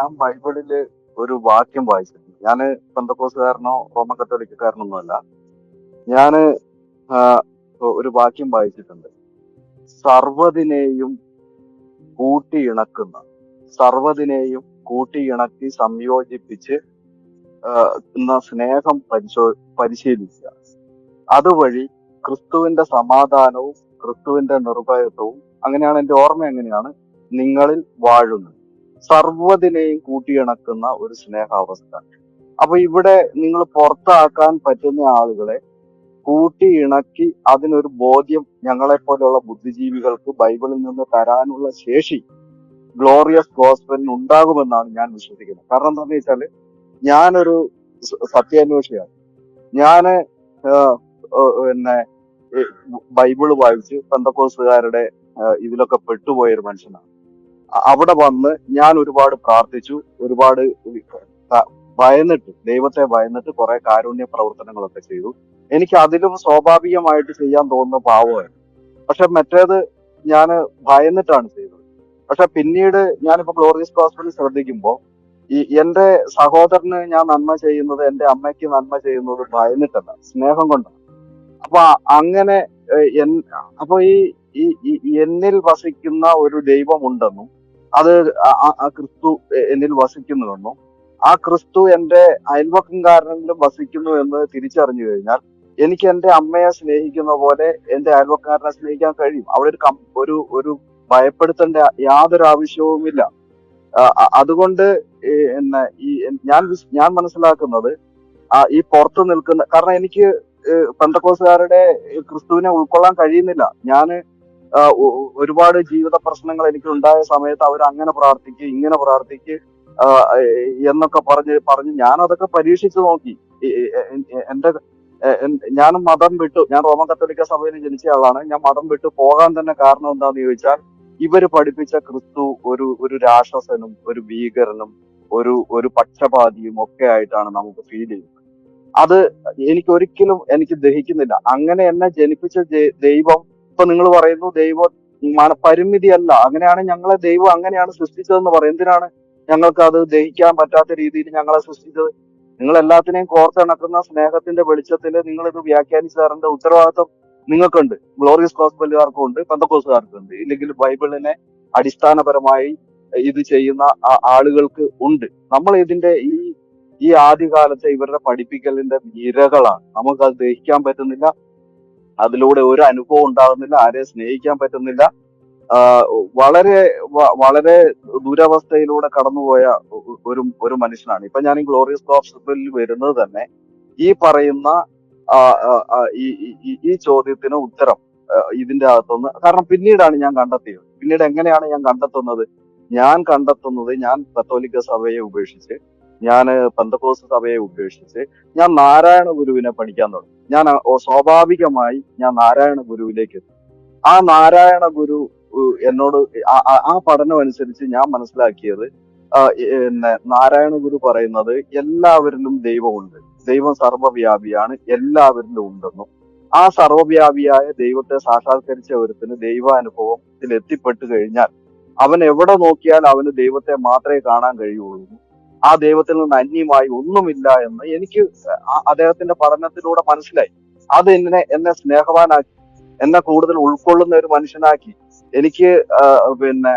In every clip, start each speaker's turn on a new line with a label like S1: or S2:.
S1: ഞാൻ ബൈബിളിൽ ഒരു വാക്യം വായിച്ചിട്ടുണ്ട് ഞാൻ പന്തക്കോസുകാരനോ റോമൻ കത്തോലിക്കാരനൊന്നുമല്ല ഞാൻ ഒരു വാക്യം വായിച്ചിട്ടുണ്ട്. സർവതിനെയും കൂട്ടിയിണക്കുന്ന സർവതിനെയും കൂട്ടിയിണക്കി സംയോജിപ്പിച്ച് സ്നേഹം പരിശോ പരിശീലിക്കുക. അതുവഴി ക്രിസ്തുവിന്റെ സമാധാനവും ക്രിസ്തുവിന്റെ നിർഭയത്വവും അങ്ങനെയാണ് എന്റെ ഓർമ്മ എങ്ങനെയാണ് നിങ്ങളിൽ വാഴുന്നത്. സർവതിനെയും കൂട്ടിയിണക്കുന്ന ഒരു സ്നേഹാവസ്ഥ. അപ്പൊ ഇവിടെ നിങ്ങൾ പുറത്താക്കാൻ പറ്റുന്ന ആളുകളെ കൂട്ടി ഇണക്കി അതിനൊരു ബോധ്യം ഞങ്ങളെ പോലെയുള്ള ബുദ്ധിജീവികൾക്ക് ബൈബിളിൽ നിന്ന് തരാനുള്ള ശേഷി ഗ്ലോറിയസ് ഗോസ്പലിന് ഉണ്ടാകുമെന്നാണ് ഞാൻ വിശ്വസിക്കുന്നത്. കാരണം എന്താണെന്ന് വെച്ചാൽ ഞാനൊരു സത്യാന്വേഷിയാണ്. ഞാൻ പിന്നെ ബൈബിൾ വായിച്ച് പന്തക്കോസുകാരുടെ ഇതിലൊക്കെ പെട്ടുപോയൊരു മനുഷ്യനാണ്. അവിടെ വന്ന് ഞാൻ ഒരുപാട് പ്രാർത്ഥിച്ചു ഒരുപാട് ഭയന്നിട്ട് ദൈവത്തെ ഭയന്നിട്ട് കുറെ കാരുണ്യ പ്രവർത്തനങ്ങളൊക്കെ ചെയ്തു. എനിക്ക് അതിലും സ്വാഭാവികമായിട്ട് ചെയ്യാൻ തോന്നുന്ന പാവമായിരുന്നു. പക്ഷെ മറ്റേത് ഞാൻ ഭയന്നിട്ടാണ് ചെയ്തത്. പക്ഷെ പിന്നീട് ഞാനിപ്പോ ഗ്ലോറിയസ് ഹോസ്പിറ്റലിൽ ശ്രദ്ധിക്കുമ്പോൾ ഈ എന്റെ സഹോദരന് ഞാൻ നന്മ ചെയ്യുന്നത് എന്റെ അമ്മയ്ക്ക് നന്മ ചെയ്യുന്നത് ഭയന്നിട്ടല്ല സ്നേഹം കൊണ്ടാണ്. അപ്പൊ അങ്ങനെ അപ്പൊ ഈ- ഈ എന്നിൽ വസിക്കുന്ന ഒരു ദൈവമുണ്ടെന്നും അത് ആ ക്രിസ്തു എന്നിൽ വസിക്കുന്നുവെന്നും ആ ക്രിസ്തു എന്റെ അയൽവക്കംകാരനിലും വസിക്കുന്നു എന്ന് തിരിച്ചറിഞ്ഞു കഴിഞ്ഞാൽ എനിക്ക് എന്റെ അമ്മയെ സ്നേഹിക്കുന്ന പോലെ എന്റെ അയൽവക്കാരനെ സ്നേഹിക്കാൻ കഴിയും. അവിടെ ഒരു ഒരു ഒരു ഭയപ്പെടുത്തേണ്ട യാതൊരു ആവശ്യവുമില്ല അതുകൊണ്ട് എന്നെ ഈ ഞാൻ ഞാൻ മനസ്സിലാക്കുന്നത് ഈ പുറത്ത് നിൽക്കുന്ന കാരണം എനിക്ക് പെന്തക്കോസുകാരുടെ ക്രിസ്തുവിനെ ഉൾക്കൊള്ളാൻ കഴിയുന്നില്ല. ഒ- ഒരുപാട് ജീവിത പ്രശ്നങ്ങൾ എനിക്ക് ഉണ്ടായ സമയത്ത് അവർ അങ്ങനെ പ്രാർത്ഥിക്കുക ഇങ്ങനെ പ്രാർത്ഥിക്ക് എന്നൊക്കെ പറഞ്ഞ് പറഞ്ഞ് ഞാൻ അതൊക്കെ പരീക്ഷിച്ചു നോക്കി. എന്റെ ഞാൻ മതം വിട്ടു. ഞാൻ റോമൻ കത്തോലിക്ക സഭയിൽ ജനിച്ച ആളാണ്. ഞാൻ മതം വിട്ടു പോകാൻ തന്നെ കാരണം എന്താന്ന് ചോദിച്ചാൽ ഇവർ പഠിപ്പിച്ച ക്രിസ്തു ഒരു ഒരു രാക്ഷസനും ഒരു ഭീകരനും ഒരു ഒരു പക്ഷപാതിയും ഒക്കെ ആയിട്ടാണ് നമുക്ക് ഫീൽ ചെയ്യുന്നത്. അത് എനിക്ക് ഒരിക്കലും എനിക്ക് ദഹിക്കുന്നില്ല. അങ്ങനെ എന്നെ ജനിപ്പിച്ച ദൈവം ഇപ്പൊ നിങ്ങൾ പറയുന്നു ദൈവം പരിമിതിയല്ല. അങ്ങനെയാണ് ഞങ്ങളെ ദൈവം അങ്ങനെയാണ് സൃഷ്ടിച്ചതെന്ന് പറയും. എന്തിനാണ് ഞങ്ങൾക്ക് അത് ദഹിക്കാൻ പറ്റാത്ത രീതിയിൽ ഞങ്ങളെ സൃഷ്ടിച്ചത്? നിങ്ങൾ എല്ലാത്തിനെയും കോർത്തിണക്കുന്ന സ്നേഹത്തിന്റെ വെളിച്ചത്തിൽ നിങ്ങൾ ഇത് വ്യാഖ്യാനിച്ചു തരേണ്ട ഉത്തരവാദിത്വം നിങ്ങൾക്കുണ്ട്. ഗ്ലോറിയസ് ഗോസ്ബലുകാർക്കും ഉണ്ട് പെന്തക്കോസുകാർക്കും ഉണ്ട്. ഇല്ലെങ്കിൽ ബൈബിളിനെ അടിസ്ഥാനപരമായി ഇത് ചെയ്യുന്ന ആളുകൾക്ക് ഉണ്ട്. നമ്മൾ ഇതിന്റെ ഈ ഈ ആദ്യകാലത്തെ ഇവരുടെ പഠിപ്പിക്കലിന്റെ ഇരകളാണ് നമുക്ക് അത് ദഹിക്കാൻ പറ്റുന്നില്ല. അതിലൂടെ ഒരു അനുഭവം ഉണ്ടാകുന്നില്ല ആരെയും സ്നേഹിക്കാൻ പറ്റുന്നില്ല. വളരെ വളരെ ദുരവസ്ഥയിലൂടെ കടന്നുപോയ ഒരു ഒരു മനുഷ്യനാണ്. ഇപ്പൊ ഞാൻ ഈ ഗ്ലോറിയസ് ഹോസ്പിറ്റലിൽ വരുന്നത് തന്നെ ഈ പറയുന്ന ഈ ചോദ്യത്തിന് ഉത്തരം ഇതിന്റെ അകത്തുനിന്ന്. കാരണം പിന്നീടാണ് ഞാൻ കണ്ടെത്തിയത്. പിന്നീട് എങ്ങനെയാണ് ഞാൻ കണ്ടെത്തുന്നത്? ഞാൻ കണ്ടെത്തുന്നത് ഞാൻ കത്തോലിക്ക സഭയെ ഉപേക്ഷിച്ച് ഞാൻ പന്തക്കോസ് സഭയെ ഉപേക്ഷിച്ച് ഞാൻ നാരായണ ഗുരുവിനെ പഠിക്കാൻ തുടങ്ങി. ഞാൻ സ്വാഭാവികമായി ഞാൻ നാരായണ ഗുരുവിലേക്ക് എത്തി. ആ നാരായണ ഗുരു എന്നോട് ആ പഠനം അനുസരിച്ച് ഞാൻ മനസ്സിലാക്കിയത് പിന്നെ നാരായണ ഗുരു പറയുന്നത് എല്ലാവരിലും ദൈവമുണ്ട്. ദൈവം സർവവ്യാപിയാണ് എല്ലാവരിലും ഉണ്ടെന്നും. ആ സർവവ്യാപിയായ ദൈവത്തെ സാക്ഷാത്കരിച്ച ഒരുത്തിന് ദൈവാനുഭവത്തിൽ എത്തിപ്പെട്ടു കഴിഞ്ഞാൽ അവൻ എവിടെ നോക്കിയാൽ അവന് ദൈവത്തെ മാത്രമേ കാണാൻ കഴിയുള്ളൂ. ആ ദൈവത്തിൽ നിന്ന് അന്യമായി ഒന്നുമില്ല എന്ന് എനിക്ക് അദ്ദേഹത്തിന്റെ പഠനത്തിലൂടെ മനസ്സിലായി. അത് എന്നെ എന്നെ സ്നേഹവാനാക്കി എന്നെ കൂടുതൽ ഉൾക്കൊള്ളുന്ന ഒരു മനുഷ്യനാക്കി എനിക്ക് പിന്നെ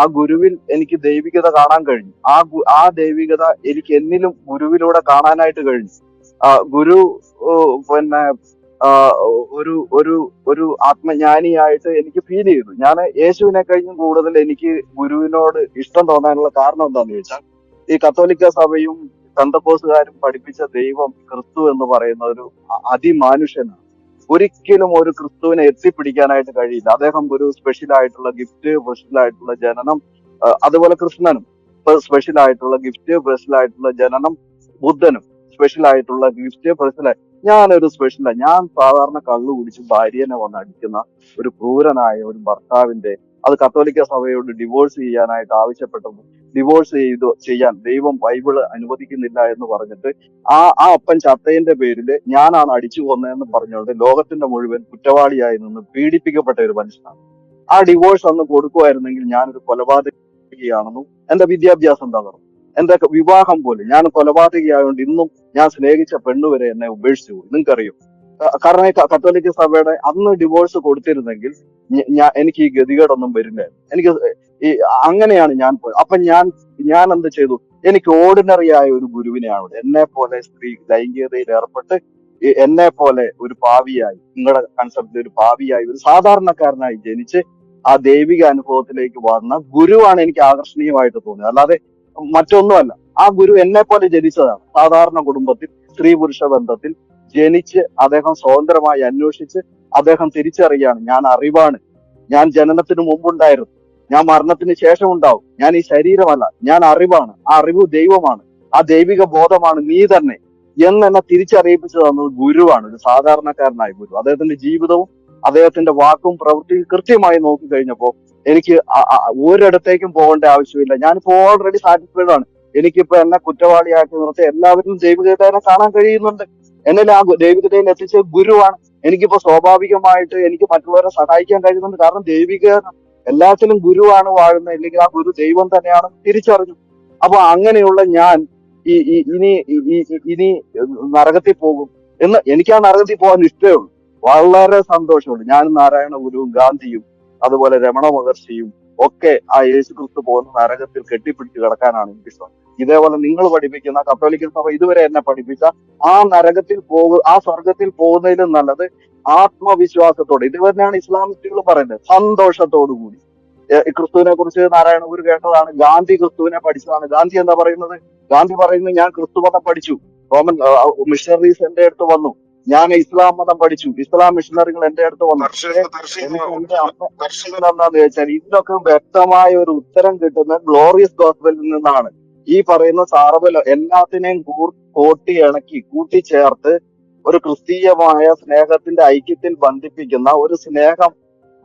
S1: ആ ഗുരുവിൽ എനിക്ക് ദൈവികത കാണാൻ കഴിഞ്ഞു. ആ ആ ദൈവികത എനിക്ക് എന്നിലും ഗുരുവിലൂടെ കാണാനായിട്ട് കഴിഞ്ഞു. ഗുരു പിന്നെ ഒരു ഒരു ഒരു ആത്മജ്ഞാനിയായിട്ട് എനിക്ക് ഫീൽ ചെയ്തു. ഞാൻ യേശുവിനെ കഴിഞ്ഞും കൂടുതൽ എനിക്ക് ഗുരുവിനോട് ഇഷ്ടം തോന്നാനുള്ള കാരണം എന്താണെന്ന് ചോദിച്ചാൽ ഈ കത്തോലിക്ക സഭയും കന്തക്കോസുകാരും പഠിപ്പിച്ച ദൈവം ക്രിസ്തു എന്ന് പറയുന്ന ഒരു അതിമാനുഷ്യനാണ്. ഒരിക്കലും ഒരു ക്രിസ്തുവിനെ എത്തിപ്പിടിക്കാനായിട്ട് കഴിയില്ല. അദ്ദേഹം ഒരു സ്പെഷ്യൽ ആയിട്ടുള്ള ഗിഫ്റ്റ് സ്പെഷ്യൽ ആയിട്ടുള്ള ജനനം അതുപോലെ കൃഷ്ണനും. സ്പെഷ്യൽ ആയിട്ടുള്ള ഗിഫ്റ്റ് സ്പെഷ്യൽ ആയിട്ടുള്ള ജനനം ബുദ്ധനും. സ്പെഷ്യൽ ആയിട്ടുള്ള ഗിഫ്റ്റ് സ്പെഷ്യൽ ഞാനൊരു സ്പെഷ്യൽ ഞാൻ സാധാരണ കള്ളു കുടിച്ച് ഭാര്യനെ വന്ന് അടിക്കുന്ന ഒരു ക്രൂരനായ ഒരു ഭർത്താവിന്റെ അത് കത്തോലിക്ക സഭയോട് ഡിവോഴ്സ് ചെയ്യാനായിട്ട് ആവശ്യപ്പെട്ടപ്പോൾ ഡിവോഴ്സ് ചെയ്തു ചെയ്യാൻ. ദൈവം ബൈബിൾ അനുവദിക്കുന്നില്ല എന്ന് പറഞ്ഞിട്ട് ആ ആ അപ്പൻ ചത്തയന്റെ പേരിൽ ഞാനാണ് അടിച്ചു കൊന്നതെന്ന് പറഞ്ഞുകൊണ്ട് ലോകത്തിന്റെ മുഴുവൻ കുറ്റവാളിയായി നിന്ന് പീഡിപ്പിക്കപ്പെട്ട ഒരു മനുഷ്യനാണ്. ആ ഡിവോഴ്സ് അന്ന് കൊടുക്കുമായിരുന്നെങ്കിൽ ഞാനൊരു കൊലപാതകയാണെന്നും എന്റെ വിദ്യാഭ്യാസം തകർന്നു എന്റെ വിവാഹം പോലും? ഞാൻ കൊലപാതകയായതുകൊണ്ട് ഇന്നും ഞാൻ സ്നേഹിച്ച പെണ്ണുവരെ എന്നെ ഉപേക്ഷിച്ചു നിങ്ങൾക്കറിയും? കാരണം ഈ കത്തോലിക്ക സഭയുടെ അന്ന് ഡിവോഴ്സ് കൊടുത്തിരുന്നെങ്കിൽ എനിക്ക് ഈ ഗതികേടൊന്നും വരില്ലായിരുന്നു എനിക്ക് ഈ അങ്ങനെയാണ് ഞാൻ പോയത്. അപ്പൊ ഞാൻ ഞാൻ എന്ത് ചെയ്തു? എനിക്ക് ഓർഡിനറി ആയ ഒരു ഗുരുവിനെയാണ്. എന്നെ പോലെ സ്ത്രീ ലൈംഗികതയിൽ ഏർപ്പെട്ട് എന്നെ പോലെ ഒരു പാവിയായി നിങ്ങളുടെ കൺസെപ്റ്റിൽ ഒരു പാവിയായി ഒരു സാധാരണക്കാരനായി ജനിച്ച് ആ ദൈവിക അനുഭവത്തിലേക്ക് വന്ന ഗുരുവാണ് എനിക്ക് ആകർഷണീയമായിട്ട് തോന്നിയത്. അല്ലാതെ മറ്റൊന്നുമല്ല. ആ ഗുരു എന്നെ പോലെ ജനിച്ചതാണ്. സാധാരണ കുടുംബത്തിൽ സ്ത്രീ പുരുഷ ബന്ധത്തിൽ ജനിച്ച് അദ്ദേഹം സ്വതന്ത്രമായി അന്വേഷിച്ച് അദ്ദേഹം തിരിച്ചറിയാണ്. ഞാൻ അറിവാണ്. ഞാൻ ജനനത്തിന് മുമ്പുണ്ടായിരുന്നു. ഞാൻ മരണത്തിന് ശേഷം ഉണ്ടാവും. ഞാൻ ഈ ശരീരമല്ല ഞാൻ അറിവാണ്. ആ അറിവ് ദൈവമാണ്. ആ ദൈവിക ബോധമാണ് നീ തന്നെ. എന്ന് എന്നെ തിരിച്ചറിയിപ്പിച്ചു തന്നത് ഗുരുവാണ്. ഒരു സാധാരണക്കാരനായ ഗുരു. അദ്ദേഹത്തിന്റെ ജീവിതവും അദ്ദേഹത്തിന്റെ വാക്കും പ്രവൃത്തിയും കൃത്യമായി നോക്കി കഴിഞ്ഞപ്പോ എനിക്ക് ഒരിടത്തേക്കും പോകേണ്ട ആവശ്യമില്ല. ഞാനിപ്പോ ഓൾറെഡി സാറ്റിസ്ഫൈഡ് ആണ്. എനിക്കിപ്പോ എന്നെ കുറ്റവാളിയാക്കി നിർത്തി എല്ലാവരും ദൈവികതയെ കാണാൻ കഴിയുന്നുണ്ട്. എന്നെ ആ ദൈവികതയിൽ എത്തിച്ച ഗുരുവാണ്. എനിക്കിപ്പോ സ്വാഭാവികമായിട്ട് എനിക്ക് മറ്റുള്ളവരെ സഹായിക്കാൻ കഴിയുന്നുണ്ട്. കാരണം ദൈവിക എല്ലാത്തിലും ഗുരുവാണ് വാഴുന്നത് ഇല്ലെങ്കിൽ ആ ഗുരു ദൈവം തന്നെയാണ് തിരിച്ചറിഞ്ഞു. അപ്പൊ അങ്ങനെയുള്ള ഞാൻ ഈ ഇനി ഇനി നരകത്തിൽ പോകും എന്ന് എനിക്ക് ആ നരകത്തിൽ പോകാൻ ഇഷ്ടേ ഉള്ളൂ വളരെ സന്തോഷമുണ്ട്. ഞാൻ നാരായണ ഗുരുവും ഗാന്ധിയും അതുപോലെ രമണ മഹർഷിയും ഒക്കെ ആ യേശു ക്രിസ്തു പോകുന്ന നരകത്തിൽ കെട്ടിപ്പിടിച്ച് കിടക്കാനാണ് എനിക്ക് ഇഷ്ടം ഇതേപോലെ നിങ്ങൾ പഠിപ്പിക്കുന്ന കത്തോലിക്കൽ സഭ ഇതുവരെ എന്നെ പഠിപ്പിച്ച ആ നരകത്തിൽ പോകു ആ സ്വർഗത്തിൽ പോകുന്നതിലും നല്ലത് ആത്മവിശ്വാസത്തോടെ. ഇത് തന്നെയാണ് ഇസ്ലാമിസ്റ്റുകൾ പറയുന്നത്. സന്തോഷത്തോടു കൂടി. ക്രിസ്തുവിനെ കുറിച്ച് നാരായണ ഗുരു കേട്ടതാണ്. ഗാന്ധി ക്രിസ്തുവിനെ പഠിച്ചതാണ്. ഗാന്ധി എന്താ പറയുന്നത്? ഗാന്ധി പറയുന്നത് ഞാൻ ക്രിസ്തു മതം പഠിച്ചു. റോമൻ മിഷണറീസ് എന്റെ അടുത്ത് വന്നു. ഞാൻ ഇസ്ലാം മതം പഠിച്ചു. ഇസ്ലാം മിഷണറികൾ എന്റെ അടുത്ത് വന്നു.
S2: ദർശന
S1: എന്താന്ന് ചോദിച്ചാൽ ഇതിനൊക്കെ വ്യക്തമായ ഒരു ഉത്തരം കിട്ടുന്ന ഗ്ലോറിയസ് ഗോസ്ബലിൽ നിന്നാണ് ഈ പറയുന്ന സാർവല എല്ലാത്തിനെയും കോട്ടി ഇണക്കി കൂട്ടിച്ചേർത്ത് ഒരു ക്രിസ്തീയമായ സ്നേഹത്തിന്റെ ഐക്യത്തിൽ ബന്ധിപ്പിക്കുന്ന ഒരു സ്നേഹം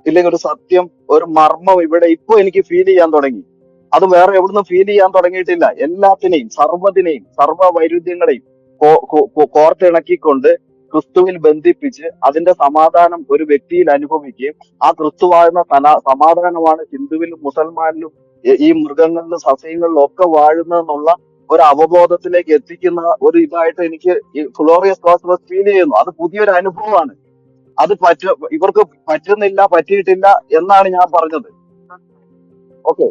S1: ഇല്ലെങ്കിൽ ഒരു സത്യം ഒരു മർമ്മം ഇവിടെ ഇപ്പൊ എനിക്ക് ഫീൽ ചെയ്യാൻ തുടങ്ങി. അത് വേറെ എവിടുന്ന് ഫീൽ ചെയ്യാൻ തുടങ്ങിയിട്ടില്ല. എല്ലാത്തിനെയും സർവതിനെയും സർവ വൈരുദ്ധ്യങ്ങളെയും കോർത്തിണക്കിക്കൊണ്ട് ക്രിസ്തുവിൽ ബന്ധിപ്പിച്ച് അതിന്റെ സമാധാനം ഒരു വ്യക്തിയിൽ അനുഭവിക്കുകയും ആ ക്രിസ്തുവാകുന്ന സമാധാനമാണ് ഹിന്ദുവിലും മുസൽമാനിലും ഈ മൃഗങ്ങളിലും സസ്യങ്ങളിലും ഒക്കെ വാഴുന്നതെന്നുള്ള ഒരു അവബോധത്തിലേക്ക് എത്തിക്കുന്ന ഒരു ഇതായിട്ട് എനിക്ക് ഫ്ലോറിയസ് കോസ്മസ് ഫീൽ ചെയ്യുന്നു. അത് പുതിയൊരു അനുഭവമാണ്. അത് പറ്റ ഇവർക്ക് പറ്റുന്നില്ല പറ്റിയിട്ടില്ല എന്നാണ് ഞാൻ പറഞ്ഞത്. ഓക്കെ